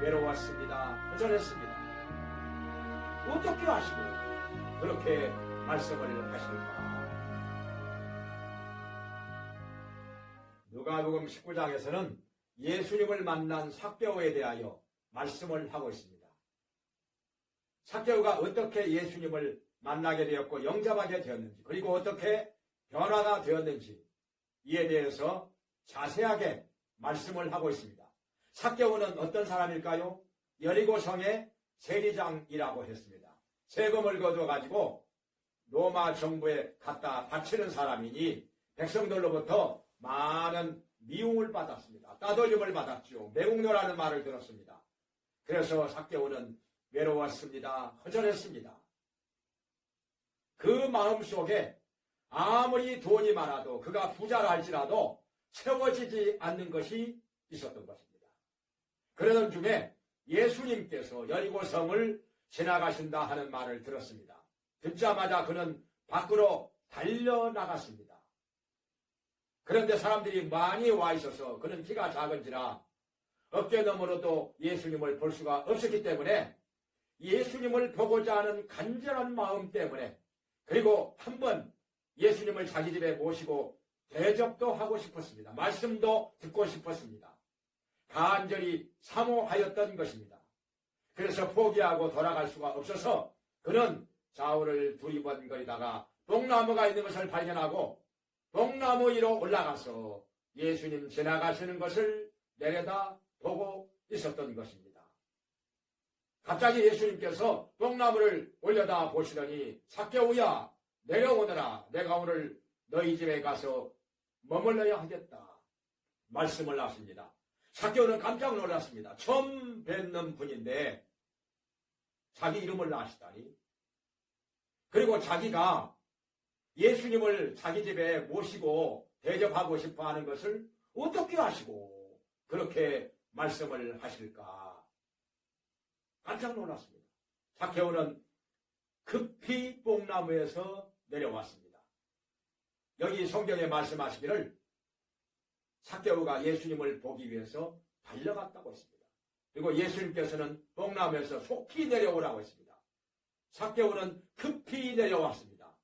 외로웠습니다. 허전했습니다. 어떻게 하시고 그렇게 말씀을 하실까? 누가복음 19장에서는 예수님을 만난 삭개오에 대하여 말씀을 하고 있습니다. 삭개오가 어떻게 예수님을 만나게 되었고 영접하게 되었는지 그리고 어떻게 변화가 되었는지 이에 대해서 자세하게 말씀을 하고 있습니다. 삭개오는 어떤 사람일까요? 여리고 성의 세리장이라고 했습니다. 세금을 거둬가지고 로마 정부에 갖다 바치는 사람이니 백성들로부터 많은 미움을 받았습니다. 따돌림을 받았죠. 매국노라는 말을 들었습니다. 그래서 삭개오는 외로웠습니다. 허전했습니다. 그 마음 속에 아무리 돈이 많아도 그가 부자라 할지라도 채워지지 않는 것이 있었던 것입니다. 그러던 중에 예수님께서 여리고성을 지나가신다 하는 말을 들었습니다. 듣자마자 그는 밖으로 달려나갔습니다. 그런데 사람들이 많이 와 있어서 그는 키가 작은지라 어깨 너머로도 예수님을 볼 수가 없었기 때문에 예수님을 보고자 하는 간절한 마음 때문에 그리고 한번 예수님을 자기 집에 모시고 대접도 하고 싶었습니다. 말씀도 듣고 싶었습니다. 간절히 사모하였던 것입니다. 그래서 포기하고 돌아갈 수가 없어서 그는 좌우를 두리번거리다가 뽕나무가 있는 것을 발견하고 뽕나무 위로 올라가서 예수님 지나가시는 것을 내려다 보고 있었던 것입니다. 갑자기 예수님께서 뽕나무를 올려다 보시더니 삭개오야 내려오너라 내가 오늘 너희 집에 가서 머물러야 하겠다 말씀을 하십니다. 삭개오는 깜짝 놀랐습니다. 처음 뵙는 분인데 자기 이름을 아시다니 그리고 자기가 예수님을 자기 집에 모시고 대접하고 싶어 하는 것을 어떻게 하시고 그렇게 말씀을 하실까? 깜짝 놀랐습니다. 삭개오는 급히 뽕나무에서 내려왔습니다. 여기 성경에 말씀하시기를 삭개오가 예수님을 보기 위해서 달려갔다고 했습니다. 그리고 예수님께서는 뽕나무에서 속히 내려오라고 했습니다. 삭개오는 급히 내려왔습니다.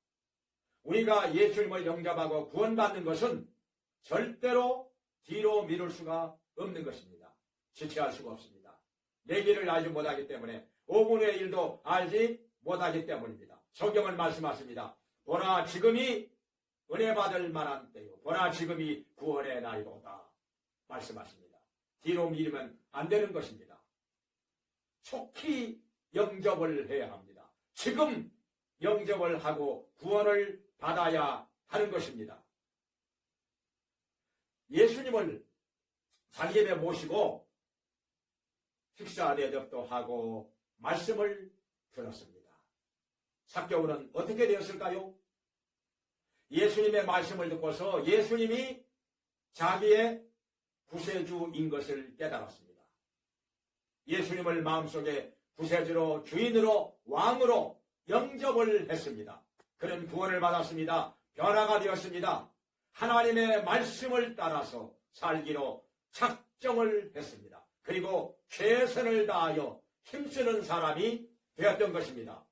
우리가 예수님을 영접하고 구원받는 것은 절대로 뒤로 미룰 수가 없는 것입니다. 지체할 수가 없습니다. 내 길을 알지 못하기 때문에 5분의 1도 알지 못하기 때문입니다. 성경은 말씀하십니다. 보나 지금이 은혜 받을 만한 때요. 보나 지금이 구원의 날이로다. 말씀하십니다. 뒤로 미루면 안 되는 것입니다. 속히 영접을 해야 합니다. 지금 영접을 하고 구원을 받아야 하는 것입니다. 예수님을 자기 집에 모시고 식사 대접도 하고 말씀을 들었습니다. 삭개오는 어떻게 되었을까요? 예수님의 말씀을 듣고서 예수님이 자기의 구세주인 것을 깨달았습니다. 예수님을 마음속에 구세주로 주인으로 왕으로 영접을 했습니다. 그는 구원을 받았습니다. 변화가 되었습니다. 하나님의 말씀을 따라서 살기로 작정을 했습니다. 그리고 최선을 다하여 힘쓰는 사람이 되었던 것입니다.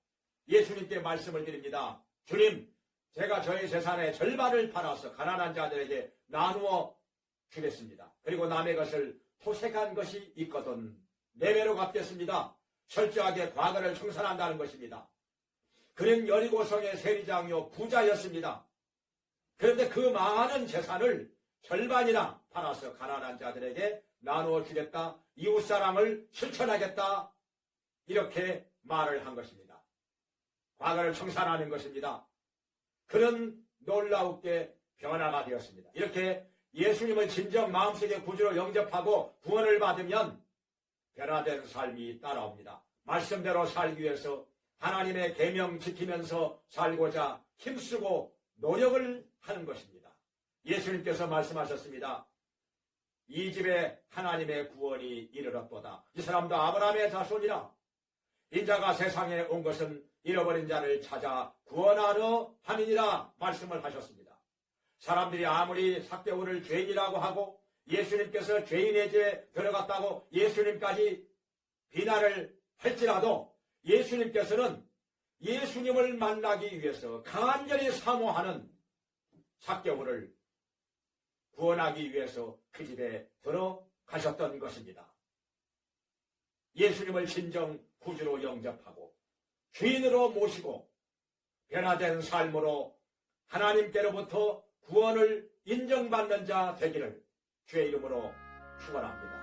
예수님께 말씀을 드립니다. 주님, 제가 저의 재산의 절반을 팔아서 가난한 자들에게 나누어 주겠습니다. 그리고 남의 것을 토색한 것이 있거든 내배로 갚겠습니다. 철저하게 과거를 청산한다는 것입니다. 그는 여리고성의 세리장요 부자였습니다. 그런데 그 많은 재산을 절반이나 팔아서 가난한 자들에게 나누어 주겠다. 이웃사랑을 실천하겠다. 이렇게 말을 한 것입니다. 과거를 청산하는 것입니다. 그는 놀라우게 변화가 되었습니다. 이렇게 예수님을 진정 마음속에 구주로 영접하고 구원을 받으면 변화된 삶이 따라옵니다. 말씀대로 살기 위해서 하나님의 계명 지키면서 살고자 힘쓰고 노력을 하는 것입니다. 예수님께서 말씀하셨습니다. 이 집에 하나님의 구원이 이르렀도다. 이 사람도 아브라함의 자손이라. 인자가 세상에 온 것은 잃어버린 자를 찾아 구원하러 함이니라 말씀을 하셨습니다. 사람들이 아무리 삭개오를 죄인이라고 하고 예수님께서 죄인의 집에 들어갔다고 예수님까지 비난을 할지라도 예수님께서는 예수님을 만나기 위해서 간절히 사모하는 사개오를 구원하기 위해서 그 집에 들어가셨던 것입니다. 예수님을 진정 구주로 영접하고 주인으로 모시고 변화된 삶으로 하나님께로부터 구원을 인정받는 자 되기를 주의 이름으로 축원합니다.